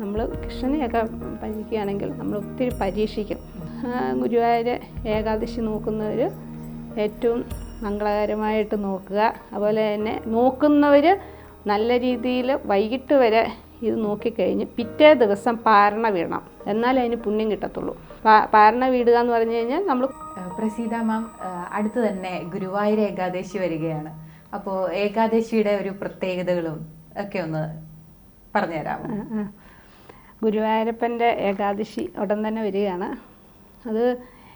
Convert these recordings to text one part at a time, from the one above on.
നമ്മൾ കൃഷ്ണനെയൊക്കെ ഭജിക്കുകയാണെങ്കിൽ നമ്മൾ ഒത്തിരി പരീക്ഷിക്കും. ഗുരുവായൂർ ഏകാദശി നോക്കുന്നവർ ഏറ്റവും മംഗളകരമായിട്ട് നോക്കുക. അതുപോലെ തന്നെ നോക്കുന്നവർ നല്ല രീതിയിൽ വൈകിട്ട് വരെ ഇത് നോക്കിക്കഴിഞ്ഞ് പിറ്റേ ദിവസം പാരണ വീടണം എന്നാലേ അതിന് പുണ്യം കിട്ടത്തുള്ളൂ. പാരണ വീടുക എന്ന് പറഞ്ഞു കഴിഞ്ഞാൽ നമ്മൾ പ്രസീത മാം അടുത്ത് തന്നെ ഗുരുവായൂർ ഏകാദശി വരികയാണ്. അപ്പോൾ ഏകാദശിയുടെ ഒരു പ്രത്യേകതകളും ഒക്കെ ഒന്ന് പറഞ്ഞുതരാമോ. ഗുരുവായൂരപ്പന്റെ ഏകാദശി ഉടൻ തന്നെ വരികയാണ്. അത്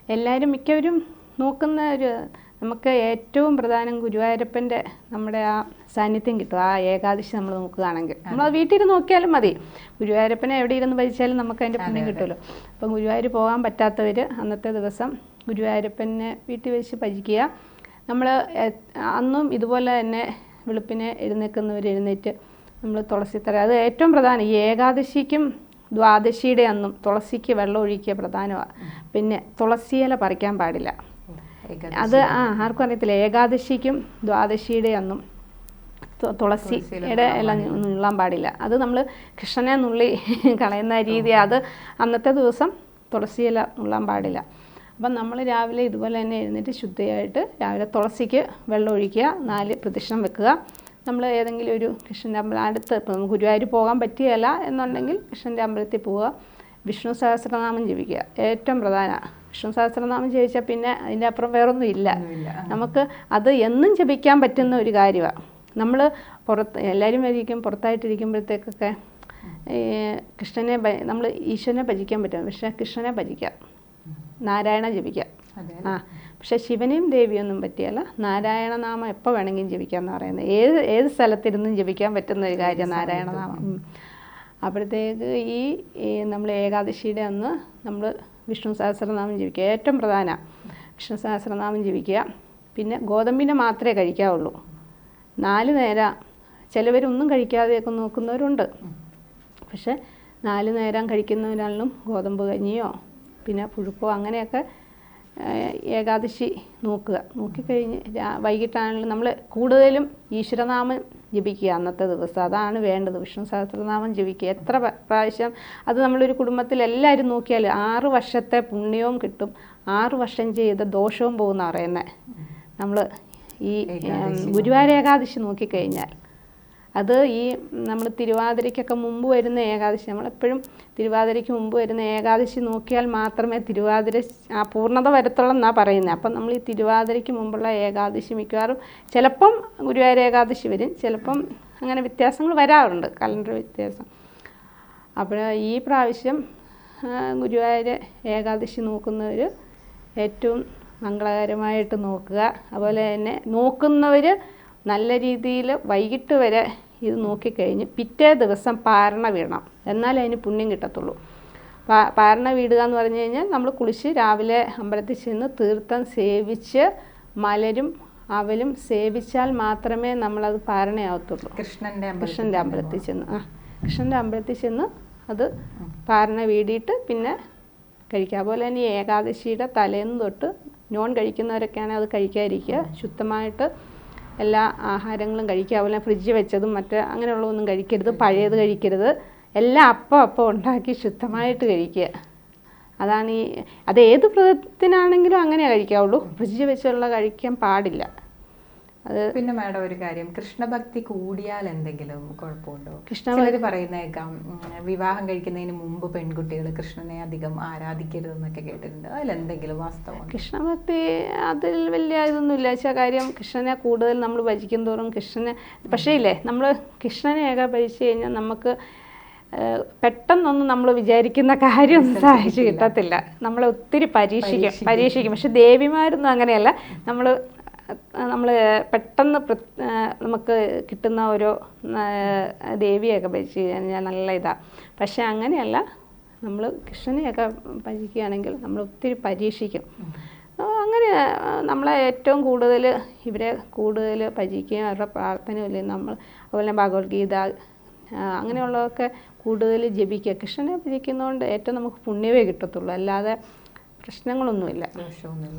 എല്ലാവരും മിക്കവരും നോക്കുന്ന ഒരു നമുക്ക് ഏറ്റവും പ്രധാനം ഗുരുവായൂരപ്പന്റെ നമ്മുടെ ആ സാന്നിധ്യം കിട്ടും. ആ ഏകാദശി നമ്മൾ നോക്കുകയാണെങ്കിൽ. നമ്മൾ വീട്ടിൽ നോക്കിയാലും മതി. ഗുരുവായൂരപ്പനെ എവിടെ ഇരുന്ന് ഭജിച്ചാലും നമുക്ക് അതിന്റെ പുണ്യം കിട്ടുമല്ലോ. അപ്പം ഗുരുവായൂർ പോകാൻ പറ്റാത്തവർ അന്നത്തെ ദിവസം ഗുരുവായൂരപ്പനെ വീട്ടിൽ വെച്ച് ഭജിക്കുക. നമ്മൾ അന്നും ഇതുപോലെ തന്നെ വെളുപ്പിനെ എഴുന്നേൽക്കുന്നവർ എഴുന്നേറ്റ് നമ്മൾ തുളസിത്തറ. അത് ഏറ്റവും പ്രധാനം. ഈ ഏകാദശിക്കും ദ്വാദശിയുടെ അന്നും തുളസിക്ക് വെള്ളം ഒഴിക്കുക പ്രധാനമാണ് പിന്നെ തുളസിയില പറിക്കാൻ പാടില്ല. അത് ആ ആർക്കും അറിയത്തില്ല. ഏകാദശിക്കും ദ്വാദശിയുടെ അന്നും തുളസിയുടെ എല്ലാം നുള്ളാൻ പാടില്ല. അത് നമ്മൾ കൃഷ്ണനെ നുള്ളി കളയുന്ന രീതി അത് അന്നത്തെ ദിവസം തുളസിയില നുള്ളാൻ പാടില്ല. അപ്പം നമ്മൾ രാവിലെ ഇതുപോലെ തന്നെ എഴുന്നേറ്റ് ശുദ്ധിയായിട്ട് രാവിലെ തുളസിക്ക് വെള്ളം ഒഴിക്കുക നാല് പ്രദക്ഷിണം വെക്കുക. നമ്മൾ ഏതെങ്കിലും ഒരു കൃഷ്ണന്റെ അമ്പലം അടുത്ത് ഇപ്പം ഗുരുവായൂർ പോകാൻ പറ്റിയല്ല എന്നുണ്ടെങ്കിൽ കൃഷ്ണന്റെ അമ്പലത്തിൽ പോവുക വിഷ്ണു സഹസ്രനാമം ജപിക്കുക. ഏറ്റവും പ്രധാന വിഷ്ണു സഹസ്രനാമം ജപിച്ചാൽ പിന്നെ അതിന്റെ അപ്പുറം വേറൊന്നും ഇല്ല. നമുക്ക് അത് എന്നും ജപിക്കാൻ പറ്റുന്ന ഒരു കാര്യമാണ്. നമ്മൾ പുറത്ത് എല്ലാവരും വരിക്കും പുറത്തായിട്ടിരിക്കുമ്പോഴത്തേക്കൊക്കെ കൃഷ്ണനെ നമ്മൾ ഈശ്വരനെ ഭജിക്കാൻ പറ്റും. പക്ഷേ കൃഷ്ണനെ ഭജിക്കാം. നാരായണ ജപിക്കാം. ആ. പക്ഷെ ശിവനെയും ദേവിയൊന്നും പറ്റിയല്ല. നാരായണനാമം എപ്പോൾ വേണമെങ്കിലും ജപിക്കാമെന്ന് പറയുന്നത്. ഏത് ഏത് സ്ഥലത്തിരുന്നും ജപിക്കാൻ പറ്റുന്ന ഒരു കാര്യം നാരായണനാമം. അപ്പോഴത്തേക്ക് ഈ നമ്മൾ ഏകാദശിയുടെ അന്ന് നമ്മൾ വിഷ്ണു സഹസ്രനാമം ജപിക്കുക. ഏറ്റവും പ്രധാന വിഷ്ണു സഹസ്രനാമം ജപിക്കുക. പിന്നെ ഗോതമ്പിനെ മാത്രമേ കഴിക്കാവുള്ളൂ. നാല് നേരം ചിലവരൊന്നും കഴിക്കാതെയൊക്കെ നോക്കുന്നവരുണ്ട്. പക്ഷെ നാല് നേരം കഴിക്കുന്നവരാണെങ്കിലും ഗോതമ്പ് കഞ്ഞിയോ പിന്നെ പുഴുക്കോ അങ്ങനെയൊക്കെ ഏകാദശി നോക്കുക. നോക്കിക്കഴിഞ്ഞ് വൈകിട്ടാണെങ്കിലും നമ്മൾ കൂടുതലും ഈശ്വരനാമം ജപിക്കുക അന്നത്തെ ദിവസം. അതാണ് വേണ്ടത്. വിഷ്ണു സഹസ്രനാമം ജപിക്കുക. എത്ര പ്ര- പ്രാവശ്യം അത് നമ്മളൊരു കുടുംബത്തിൽ എല്ലാവരും നോക്കിയാൽ ആറ് വർഷത്തെ പുണ്യവും കിട്ടും. ആറ് വർഷം ചെയ്ത ദോഷവും പോകുന്ന പറയുന്നത് നമ്മൾ ഈ ഗുരുവായൂർ ഏകാദശി നോക്കിക്കഴിഞ്ഞാൽ. അത് ഈ നമ്മൾ തിരുവാതിരയ്ക്കൊക്കെ മുമ്പ് വരുന്ന ഏകാദശി നമ്മളെപ്പോഴും തിരുവാതിരയ്ക്ക് മുമ്പ് വരുന്ന ഏകാദശി നോക്കിയാൽ മാത്രമേ തിരുവാതിര ആ പൂർണത വരത്തുള്ളൂ എന്നാണ് പറയുന്നത് അപ്പം നമ്മൾ ഈ തിരുവാതിരയ്ക്ക് മുമ്പുള്ള ഏകാദശി മിക്കവാറും ചിലപ്പം ഗുരുവായൂർ ഏകാദശി വരും ചിലപ്പം അങ്ങനെ വ്യത്യാസങ്ങൾ വരാറുണ്ട് കലണ്ടർ വ്യത്യാസം. അപ്പോൾ ഈ പ്രാവശ്യം ഗുരുവായൂർ ഏകാദശി നോക്കുന്നവർ ഏറ്റവും മംഗളകരമായിട്ട് നോക്കുക. അതുപോലെ തന്നെ നോക്കുന്നവർ നല്ല രീതിയിൽ വൈകിട്ട് വരെ ഇത് നോക്കിക്കഴിഞ്ഞ് പിറ്റേ ദിവസം പാരണ വീണം എന്നാലേ അതിന് പുണ്യം കിട്ടത്തുള്ളൂ. പാരണ വീടുക എന്ന് പറഞ്ഞു കഴിഞ്ഞാൽ നമ്മൾ കുളിച്ച് രാവിലെ അമ്പലത്തിൽ ചെന്ന് തീർത്ഥം സേവിച്ച് മലരും അവലും സേവിച്ചാൽ മാത്രമേ നമ്മളത് പാരണയാവത്തുള്ളൂ. കൃഷ്ണന്റെ കൃഷ്ണന്റെ അമ്പലത്തിൽ ചെന്ന് ആ കൃഷ്ണന്റെ അമ്പലത്തിൽ ചെന്ന് അത് പാരണ വീടിയിട്ട് പിന്നെ കഴിക്കുക. അതുപോലെ തന്നെ ഏകാദശിയുടെ തലേന്ന് തൊട്ട് നോൺ കഴിക്കുന്നവരൊക്കെയാണെങ്കിൽ അത് കഴിക്കാതിരിക്കുക. ശുദ്ധമായിട്ട് എല്ലാ ആഹാരങ്ങളും കഴിക്കുക. അതുപോലെ ഫ്രിഡ്ജ് വെച്ചതും മറ്റ് അങ്ങനെയുള്ളതൊന്നും കഴിക്കരുത്. പഴയത് കഴിക്കരുത്. എല്ലാം അപ്പം അപ്പം ഉണ്ടാക്കി ശുദ്ധമായിട്ട് കഴിക്കുക. അതാണ് ഈ അത് ഏത് വ്രതത്തിനാണെങ്കിലും അങ്ങനെ കഴിക്കാവുള്ളൂ. ഫ്രിഡ്ജ് വെച്ചുള്ള കഴിക്കാൻ പാടില്ല. അത് പിന്നെ മാഡം ഒരു കാര്യം. കൃഷ്ണഭക്തി കൂടിയാൽ എന്തെങ്കിലും കുഴപ്പമുണ്ടോ? കൃഷ്ണഭക്തി പറയുന്നേക്കാം വിവാഹം കഴിക്കുന്നതിന് മുമ്പ് പെൺകുട്ടികൾ കൃഷ്ണനെ അധികം ആരാധിക്കരുത് എന്നൊക്കെ കേട്ടിട്ടുണ്ട് അതിലെന്തെങ്കിലും വാസ്തവം കൃഷ്ണഭക്തി അതിൽ വലിയ ഇതൊന്നുമില്ല. വെച്ചാൽ കാര്യം കൃഷ്ണനെ കൂടുതൽ നമ്മൾ ഭജിക്കും തോറും കൃഷ്ണനെ പക്ഷേ ഇല്ലേ നമ്മൾ കൃഷ്ണനെയൊക്കെ ഭജിച്ചു കഴിഞ്ഞാൽ നമുക്ക് പെട്ടെന്നൊന്നും നമ്മൾ വിചാരിക്കുന്ന കാര്യം സാധിച്ചു കിട്ടത്തില്ല. നമ്മൾ ഒത്തിരി പരീക്ഷിക്കും പരീക്ഷിക്കും. പക്ഷെ ദേവിമാരൊന്നും അങ്ങനെയല്ല. നമ്മൾ നമ്മൾ പെട്ടെന്ന് നമുക്ക് കിട്ടുന്ന ഒരു ദേവിയൊക്കെ ഭജിച്ചു കഴിഞ്ഞാൽ നല്ല ഇതാണ് പക്ഷെ അങ്ങനെയല്ല നമ്മൾ കൃഷ്ണനെയൊക്കെ ഭജിക്കുകയാണെങ്കിൽ നമ്മൾ ഒത്തിരി പരീക്ഷിക്കും. അങ്ങനെ നമ്മളെ ഏറ്റവും കൂടുതൽ ഇവരെ കൂടുതൽ ഭജിക്കുകയും അവരുടെ പ്രാർത്ഥനയില്ലേ നമ്മൾ അതുപോലെ ഭഗവത്ഗീത അങ്ങനെയുള്ളതൊക്കെ കൂടുതൽ ജപിക്കുക. കൃഷ്ണനെ ഭജിക്കുന്നതുകൊണ്ട് ഏറ്റവും നമുക്ക് പുണ്യമേ കിട്ടത്തുള്ളൂ. അല്ലാതെ പ്രശ്നങ്ങളൊന്നുമില്ല.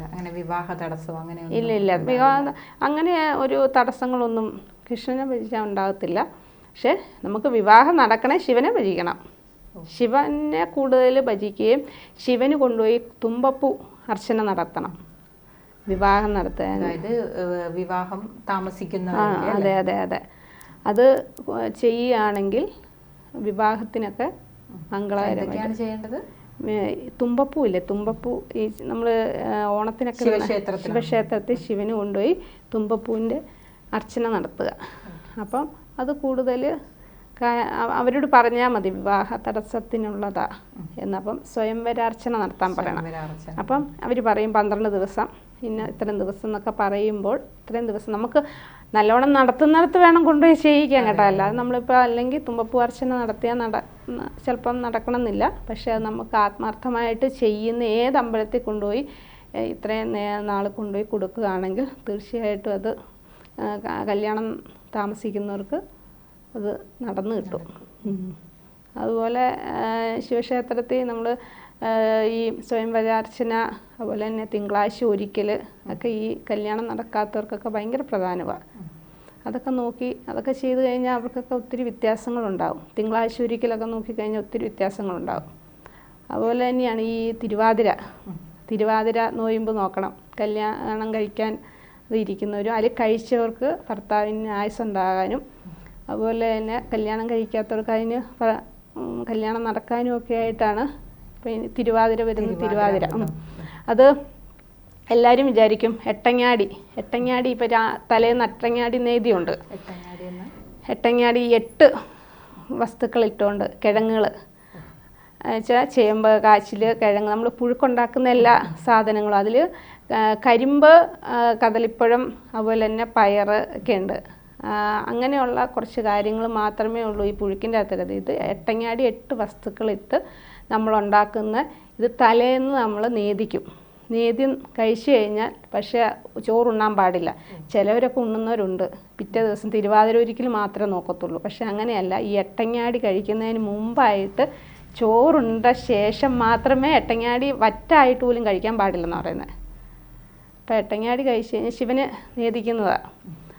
അങ്ങനെ വിവാഹ തടസ്സം അങ്ങനെ ഇല്ല ഇല്ല. വിവാഹ അങ്ങനെ ഒരു തടസ്സങ്ങളൊന്നും കൃഷ്ണനെ ഭജിച്ചാൽ ഉണ്ടാകത്തില്ല. പക്ഷെ നമുക്ക് വിവാഹം നടക്കണേ ശിവനെ ഭജിക്കണം. ശിവനെ കൂടുതൽ ഭജിക്കുകയും ശിവന് കൊണ്ടുപോയി തുമ്പപ്പൂ അർച്ചന നടത്തണം. വിവാഹം നടത്താൻ. അതായത് വിവാഹം താമസിക്കുന്ന അതെ അതെ അതെ. അത് ചെയ്യുകയാണെങ്കിൽ വിവാഹത്തിനൊക്കെ മംഗളകരമായിട്ട്. ചെയ്യേണ്ടത്? തുമ്പപ്പൂ ഇല്ലേ തുമ്പപ്പൂ ഈ നമ്മൾ ഓണത്തിനൊക്കെ. ശിവക്ഷേത്രത്തിൽ ശിവന് കൊണ്ടുപോയി തുമ്പപ്പൂവിന്റെ അർച്ചന നടത്തുക അപ്പം അത് കൂടുതൽ അവരോട് പറഞ്ഞാൽ മതി വിവാഹ തടസ്സത്തിനുള്ളതാ എന്നപ്പം സ്വയംവരാർച്ചന നടത്താൻ പറയണം. അപ്പം അവർ പറയും പന്ത്രണ്ട് ദിവസം ഇന്ന ഇത്രയും ദിവസം എന്നൊക്കെ പറയുമ്പോൾ ഇത്രയും ദിവസം നമുക്ക് നല്ലോണം നടത്തുന്നിടത്ത് വേണം കൊണ്ടുപോയി ചെയ്യിക്കാൻ കേട്ടോ. അല്ലാതെ നമ്മളിപ്പോൾ അല്ലെങ്കിൽ തുമ്പപ്പൂ അർച്ചന നടത്തിയാൽ നട ചിലപ്പം നടക്കണമെന്നില്ല. പക്ഷേ അത് നമുക്ക് ആത്മാർത്ഥമായിട്ട് ചെയ്യുന്ന ഏത് അമ്പലത്തിൽ കൊണ്ടുപോയി ഇത്രയും നാൾ കൊണ്ടുപോയി കൊടുക്കുകയാണെങ്കിൽ തീർച്ചയായിട്ടും അത് കല്യാണം താമസിക്കുന്നവർക്ക് അത് നടന്നു കിട്ടും. അതുപോലെ ശിവക്ഷേത്രത്തിൽ നമ്മൾ ഈ സ്വയംവരാർച്ചന അതുപോലെ തന്നെ തിങ്കളാഴ്ച ഒരിക്കൽ ഒക്കെ ഈ കല്യാണം നടക്കാത്തവർക്കൊക്കെ ഭയങ്കര പ്രധാനമാണ്. അതൊക്കെ നോക്കി അതൊക്കെ ചെയ്തു കഴിഞ്ഞാൽ അവർക്കൊക്കെ ഒത്തിരി വ്യത്യാസങ്ങളുണ്ടാവും. തിങ്കളാഴ്ച ഒരിക്കലൊക്കെ നോക്കിക്കഴിഞ്ഞാൽ ഒത്തിരി വ്യത്യാസങ്ങളുണ്ടാവും. അതുപോലെ തന്നെയാണ് ഈ തിരുവാതിര. തിരുവാതിര നോയമ്പ് നോക്കണം. കല്യാണം കഴിക്കാൻ ഇരിക്കുന്നവരും അതിൽ കഴിച്ചവർക്ക് ഭർത്താവിന് ആയുസ്സുണ്ടാകാനും അതുപോലെ തന്നെ കല്യാണം കഴിക്കാത്തവർക്ക് അതിന് കല്യാണം നടക്കാനും ഒക്കെ ആയിട്ടാണ് ഇപ്പം തിരുവാതിര വരുന്നത്. തിരുവാതിര അത് എല്ലാവരും വിചാരിക്കും എട്ടങ്ങാടി. എട്ടങ്ങാടി ഇപ്പൊ രാ തലേന്ന് അട്ടങ്ങാടി നേതിയുണ്ട് എട്ടങ്ങാടി എട്ട് വസ്തുക്കൾ ഇട്ടുകൊണ്ട് കിഴങ്ങുകൾ വെച്ചാൽ ചേമ്പ് കാച്ചിൽ കിഴങ്ങ് നമ്മൾ പുഴുക്കുണ്ടാക്കുന്ന എല്ലാ സാധനങ്ങളും. അതിൽ കരിമ്പ് കദളിപ്പഴം അതുപോലെ തന്നെ പയർ ഒക്കെ ഉണ്ട്. അങ്ങനെയുള്ള കുറച്ച് കാര്യങ്ങൾ മാത്രമേ ഉള്ളൂ ഈ പുഴുക്കിന്റെ അകത്തത് ഇത് എട്ടങ്ങാടി എട്ട് വസ്തുക്കളിട്ട് നമ്മൾ ഉണ്ടാക്കുന്ന ഇത് തലേന്ന് നമ്മൾ നേദിക്കും. നേദ്യ കഴിച്ചു കഴിഞ്ഞാൽ പക്ഷേ ചോറുണ്ണാൻ പാടില്ല. ചിലവരൊക്കെ ഉണ്ണുന്നവരുണ്ട്. പിറ്റേ ദിവസം തിരുവാതിര ഒരിക്കൽ മാത്രമേ നോക്കത്തുള്ളൂ. പക്ഷെ അങ്ങനെയല്ല. ഈ എട്ടങ്ങാടി കഴിക്കുന്നതിന് മുമ്പായിട്ട് ചോറുണ്ട ശേഷം മാത്രമേ എട്ടങ്ങാടി വറ്റായിട്ട് പോലും കഴിക്കാൻ പാടില്ലെന്ന് പറയുന്നത് അപ്പോൾ എട്ടങ്ങാടി കഴിച്ച് കഴിഞ്ഞാൽ ശിവന് നേദിക്കുന്നതാണ്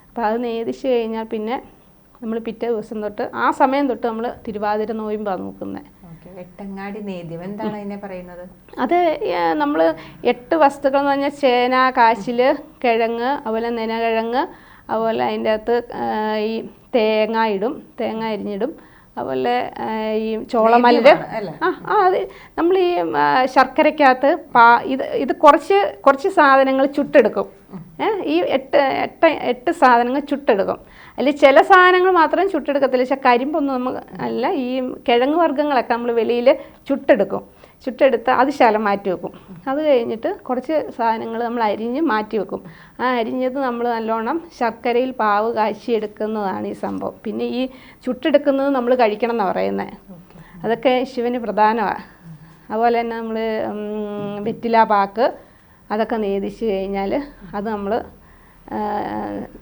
അപ്പോൾ അത് നേദിച്ച് കഴിഞ്ഞാൽ പിന്നെ നമ്മൾ പിറ്റേ ദിവസം തൊട്ട് ആ സമയം തൊട്ട് നമ്മൾ തിരുവാതിര നോയുമ്പാണ് നോക്കുന്നത് ഓക്കെ. എട്ടങ്ങാടി നേദ്യം. എന്താണ് അതിനെ പറയുന്നത്? അത് നമ്മൾ എട്ട് വസ്തുക്കൾ എന്ന് പറഞ്ഞാൽ ചേന കാശിൽ കിഴങ്ങ് അതുപോലെ നെനകിഴങ്ങ് അതുപോലെ അതിന്റെ അകത്ത് ഈ തേങ്ങ ഇടും. തേങ്ങ അരിഞ്ഞിടും. അതുപോലെ ഈ ചോളമല്ലര്? ആ ആ അത് നമ്മൾ ഈ ശർക്കരയ്ക്കകത്ത് പാ ഇത് ഇത് കുറച്ച് കുറച്ച് സാധനങ്ങൾ ചുട്ടെടുക്കും. ഈ എട്ട് എട്ട് എട്ട് സാധനങ്ങൾ ചുട്ടെടുക്കും. അല്ലെങ്കിൽ ചില സാധനങ്ങൾ മാത്രം ചുട്ടെടുക്കത്തില്ല. പക്ഷേ കരിമ്പൊന്നും നമുക്ക് അല്ല ഈ കിഴങ്ങ് വർഗങ്ങളൊക്കെ നമ്മൾ വെളിയിൽ ചുട്ടെടുക്കും. ചുട്ടെടുത്ത് അത് ശലം മാറ്റി വെക്കും. അത് കഴിഞ്ഞിട്ട് കുറച്ച് സാധനങ്ങൾ നമ്മൾ അരിഞ്ഞ് മാറ്റി വെക്കും. ആ അരിഞ്ഞത് നമ്മൾ നല്ലോണം ശർക്കരയിൽ പാവ് കാച്ചി എടുക്കുന്നതാണ് ഈ സംഭവം. പിന്നെ ഈ ചുട്ടെടുക്കുന്നത് നമ്മൾ കഴിക്കണം എന്നാണ് പറയുന്നത് അതൊക്കെ ശിവന് പ്രധാനമാണ് അതുപോലെ തന്നെ നമ്മൾ വെറ്റില പാക്ക്. അതൊക്കെ നേദിച്ച് കഴിഞ്ഞാൽ അത് നമ്മൾ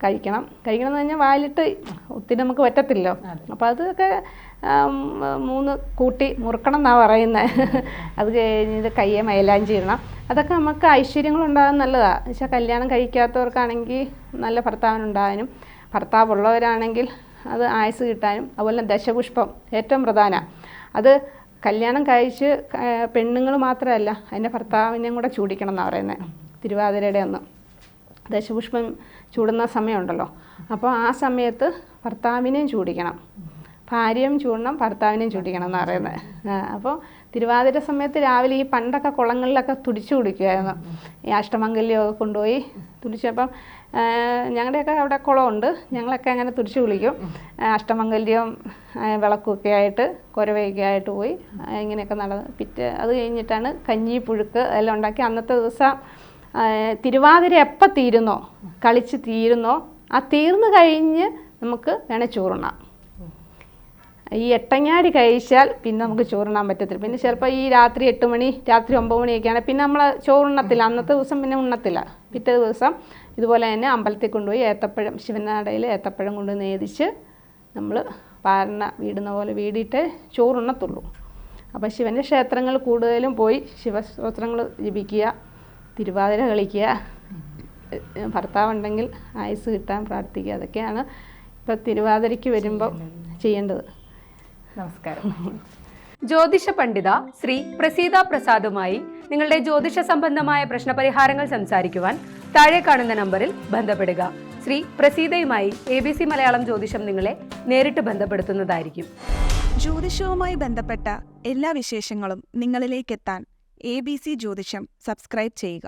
കഴിക്കണം. കഴിക്കണം എന്ന് പറഞ്ഞാൽ വായിലിട്ട് ഒത്തിരി നമുക്ക് പറ്റത്തില്ലോ അപ്പോൾ അതൊക്കെ മൂന്ന് കൂട്ടി മുറുക്കണം എന്നാണ് പറയുന്നത് അത് കഴിഞ്ഞിട്ട് കയ്യെ മൈലാഞ്ചി ചെയ്യണം അതൊക്കെ നമുക്ക് ഐശ്വര്യങ്ങളുണ്ടാകാൻ നല്ലതാണ് വെച്ചാൽ കല്യാണം കഴിക്കാത്തവർക്കാണെങ്കിൽ നല്ല ഭർത്താവിനുണ്ടാകാനും ഭർത്താവുള്ളവരാണെങ്കിൽ അത് ആയുസ് കിട്ടാനും അതുപോലെ ദശപുഷ്പം ഏറ്റവും പ്രധാനമാണ് അത് കല്യാണം കഴിച്ച് പെണ്ണുങ്ങൾ മാത്രമല്ല അതിന്റെ ഭർത്താവിനെയും കൂടെ ചൂടിക്കണം എന്നാണ് പറയുന്നത് തിരുവാതിരയുടെ ഒന്ന് ദശപുഷ്പം ചൂടുന്ന സമയമുണ്ടല്ലോ. അപ്പോൾ ആ സമയത്ത് ഭർത്താവിനെയും ചൂടിക്കണം. ഭാര്യയും ചൂടണം ഭർത്താവിനെയും ചൂടിക്കണം എന്ന് പറയുന്നത് അപ്പോൾ തിരുവാതിര സമയത്ത് രാവിലെ ഈ പണ്ടൊക്കെ കുളങ്ങളിലൊക്കെ തുടിച്ചു കുടിക്കുമായിരുന്നു ഈ അഷ്ടമംഗല്യമൊക്കെ കൊണ്ടുപോയി തുടിച്ചപ്പം ഞങ്ങളുടെയൊക്കെ അവിടെ കുളമുണ്ട്. ഞങ്ങളൊക്കെ അങ്ങനെ തുടിച്ചു കുളിക്കും. അഷ്ടമംഗല്യം വിളക്കുമൊക്കെ ആയിട്ട് കുരവയൊക്കെ ആയിട്ട് പോയി. ഇങ്ങനെയൊക്കെ നടന്ന് പിറ്റേ അത് കഴിഞ്ഞിട്ടാണ് കഞ്ഞി പുഴുക്ക് എല്ലാം ഉണ്ടാക്കി. അന്നത്തെ ദിവസം തിരുവാതിര എപ്പോൾ തീരുന്നോ കളിച്ച് തീരുന്നോ ആ തീർന്നു കഴിഞ്ഞ് നമുക്ക് വേണേൽ ചോറുണ്ണാം. ഈ എട്ടങ്ങാടി കഴിച്ചാൽ പിന്നെ നമുക്ക് ചോറുണ്ണാൻ പറ്റത്തില്ല. പിന്നെ ചിലപ്പോൾ ഈ രാത്രി എട്ട് മണി രാത്രി ഒമ്പത് മണിയൊക്കെയാണ്. പിന്നെ നമ്മൾ ചോറുണ്ണത്തില്ല. അന്നത്തെ ദിവസം പിന്നെ ഉണ്ണത്തില്ല. പിറ്റേ ദിവസം ഇതുപോലെ തന്നെ അമ്പലത്തിൽ കൊണ്ടുപോയി ഏത്തപ്പഴം ശിവനാടയിൽ ഏത്തപ്പഴം കൊണ്ട് നേദിച്ച് നമ്മൾ പാരണ വീടുന്ന പോലെ വീടിയിട്ട് ചോറുണ്ണത്തുള്ളൂ. അപ്പോൾ ശിവന്റെ ക്ഷേത്രങ്ങൾ കൂടുതലും പോയി ശിവസ്തോത്രങ്ങൾ ജപിക്കുക തിരുവാതിര കളിക്കുക ഭർത്താവുണ്ടെങ്കിൽ ആയുസ് കിട്ടാൻ പ്രാർത്ഥിക്കുക. അതൊക്കെയാണ് ഇപ്പോൾ തിരുവാതിരയ്ക്ക് വരുമ്പം ചെയ്യേണ്ടത്. നമസ്കാരം. ജ്യോതിഷ പണ്ഡിത ശ്രീ പ്രസീത പ്രസാദുമായി നിങ്ങളുടെ ജ്യോതിഷ സംബന്ധമായ പ്രശ്നപരിഹാരങ്ങൾ സംസാരിക്കുവാൻ താഴെ കാണുന്ന നമ്പറിൽ ബന്ധപ്പെടുക. ശ്രീ പ്രസീതയുമായി എ ബി സി മലയാളം ജ്യോതിഷം നിങ്ങളെ നേരിട്ട് ബന്ധപ്പെടുത്തുന്നതായിരിക്കും. ജ്യോതിഷവുമായി ബന്ധപ്പെട്ട എല്ലാ വിശേഷങ്ങളും നിങ്ങളിലേക്കെത്താൻ എ ബി സി ജ്യോതിഷം സബ്സ്ക്രൈബ് ചെയ്യുക.